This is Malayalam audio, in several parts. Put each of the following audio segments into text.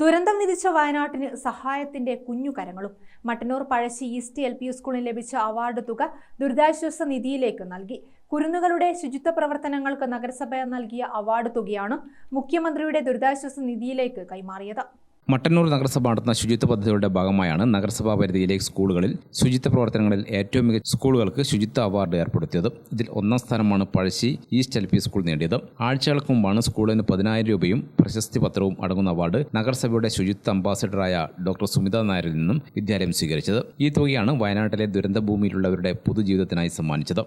ദുരന്തം വിധിച്ച വയനാട്ടിന് സഹായത്തിന്റെ കുഞ്ഞുകരങ്ങളും Mattannur Pazhassi East L P സ്കൂളിന് ലഭിച്ച അവാർഡ് തുക ദുരിതാശ്വാസ നിധിയിലേക്ക് നൽകി. കുരുന്നുകളുടെ ശുചിത്വ പ്രവർത്തനങ്ങൾക്ക് നഗരസഭ നൽകിയ അവാർഡ് തുകയാണ് മുഖ്യമന്ത്രിയുടെ ദുരിതാശ്വാസ നിധിയിലേക്ക് കൈമാറിയത്. മട്ടന്നൂർ നഗരസഭ നടത്തുന്ന ശുചിത്വ പദ്ധതികളുടെ ഭാഗമായാണ് നഗരസഭാ പരിധിയിലെ സ്കൂളുകളിൽ ശുചിത്വ പ്രവർത്തനങ്ങളിൽ ഏറ്റവും മികച്ച സ്കൂളുകൾക്ക് ശുചിത്വ അവാർഡ് ഏർപ്പെടുത്തിയത്. ഇതിൽ ഒന്നാം സ്ഥാനമാണ് Pazhassi East L P school നേടിയത്. ആഴ്ചകൾക്ക് മുമ്പാണ് സ്കൂളിന് പതിനായിരം രൂപയും പ്രശസ്തി പത്രവും അടങ്ങുന്ന അവാർഡ് നഗരസഭയുടെ ശുചിത്വ അംബാസിഡറായ ഡോക്ടർ സുമിത നായരിൽ നിന്നും വിദ്യാലയം സ്വീകരിച്ചത്. ഈ തുകയാണ് വയനാട്ടിലെ ദുരന്തഭൂമിയിലുള്ളവരുടെ പൊതുജീവിതത്തിനായി സമ്മാനിച്ചത്.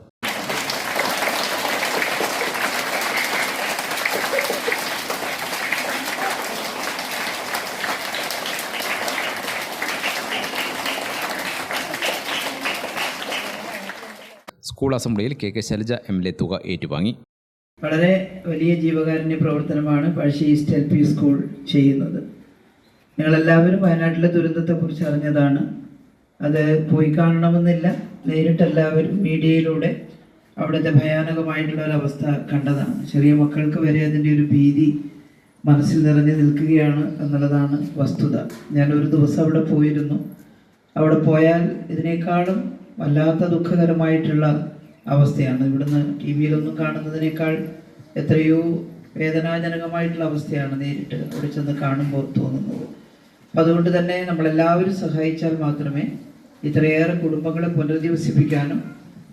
സ്കൂൾ അസംബ്ലിയിൽ K K Shailaja M L A തുക ഏറ്റുവാങ്ങി. വളരെ വലിയ ജീവകാരുണ്യ പ്രവർത്തനമാണ് Pazhassi East L P school ചെയ്യുന്നത്. നിങ്ങളെല്ലാവരും വയനാട്ടിലെ ദുരന്തത്തെക്കുറിച്ച് അറിഞ്ഞതാണ്. അത് പോയി കാണണമെന്നില്ല. നേരിട്ട് എല്ലാവരും മീഡിയയിലൂടെ അവിടുത്തെ ഭയാനകമായിട്ടുള്ള ഒരു അവസ്ഥ കണ്ടതാണ്. ചെറിയ മക്കൾക്ക് വരെ അതിന്റെ ഒരു ഭീതി മനസ്സിൽ നിറഞ്ഞു നിൽക്കുകയാണ് എന്നുള്ളതാണ് വസ്തുത. ഞാൻ ഒരു ദിവസം അവിടെ പോയിരുന്നു. അവിടെ പോയാൽ ഇതിനേക്കാളും വല്ലാത്ത ദുഃഖകരമായിട്ടുള്ള അവസ്ഥയാണ്. ഇവിടുന്ന് ടി വിയിലൊന്നും കാണുന്നതിനേക്കാൾ എത്രയോ വേദനാജനകമായിട്ടുള്ള അവസ്ഥയാണ് നേരിട്ട് അവിടെ ചെന്ന് കാണുമ്പോൾ തോന്നുന്നത്. അപ്പം അതുകൊണ്ട് തന്നെ നമ്മളെല്ലാവരും സഹായിച്ചാൽ മാത്രമേ ഇത്രയേറെ കുടുംബങ്ങളെ പുനരധിവസിപ്പിക്കാനും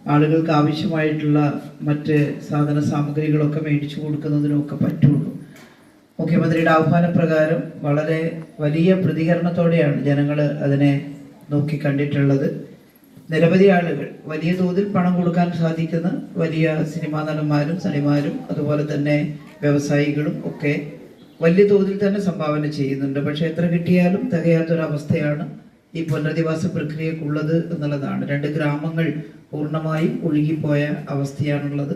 ആളുകൾക്ക് ആവശ്യമായിട്ടുള്ള മറ്റ് സാധന സാമഗ്രികളൊക്കെ മേടിച്ചു കൊടുക്കുന്നതിനും ഒക്കെ പറ്റുള്ളൂ. മുഖ്യമന്ത്രിയുടെ ആഹ്വാനപ്രകാരം വളരെ വലിയ പ്രതികരണത്തോടെയാണ് ജനങ്ങൾ അതിനെ നോക്കി കണ്ടിട്ടുള്ളത്. നിരവധി ആളുകൾ വലിയ തോതിൽ പണം കൊടുക്കാൻ സാധിക്കുന്ന വലിയ സിനിമാ നടന്മാരും സിനിമാരും അതുപോലെ തന്നെ വ്യവസായികളും ഒക്കെ വലിയ തോതിൽ തന്നെ സംഭാവന ചെയ്യുന്നുണ്ട്. പക്ഷെ എത്ര കിട്ടിയാലും തികയാത്തൊരവസ്ഥയാണ് ഈ പുനരധിവാസ പ്രക്രിയക്കുള്ളത് എന്നുള്ളതാണ്. രണ്ട് ഗ്രാമങ്ങൾ പൂർണമായും ഒഴുകിപ്പോയ അവസ്ഥയാണുള്ളത്.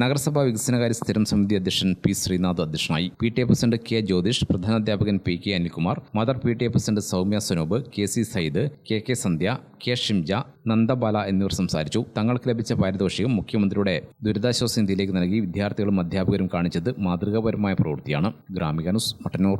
നഗരസഭാ വികസനകാര്യ സ്ഥിരം സമിതി അധ്യക്ഷൻ പി ശ്രീനാഥ് അധ്യക്ഷനായി. P T A president K Jyothish പ്രധാനാധ്യാപകൻ P K Anilkumar mother P T A president Soumya Swanoop K C Sayyid K K Sandhya K Shimja Nandabala എന്നിവർ സംസാരിച്ചു. തങ്ങൾക്ക് ലഭിച്ച പാരിതോഷികം മുഖ്യമന്ത്രിയുടെ ദുരിതാശ്വാസ നിധിയിലേക്ക് നൽകി വിദ്യാർത്ഥികളും അധ്യാപകരും കാണിച്ചത് മാതൃകാപരമായ പ്രവൃത്തിയാണ്. ഗ്രാമിക ന്യൂസ് മട്ടന്നൂർ.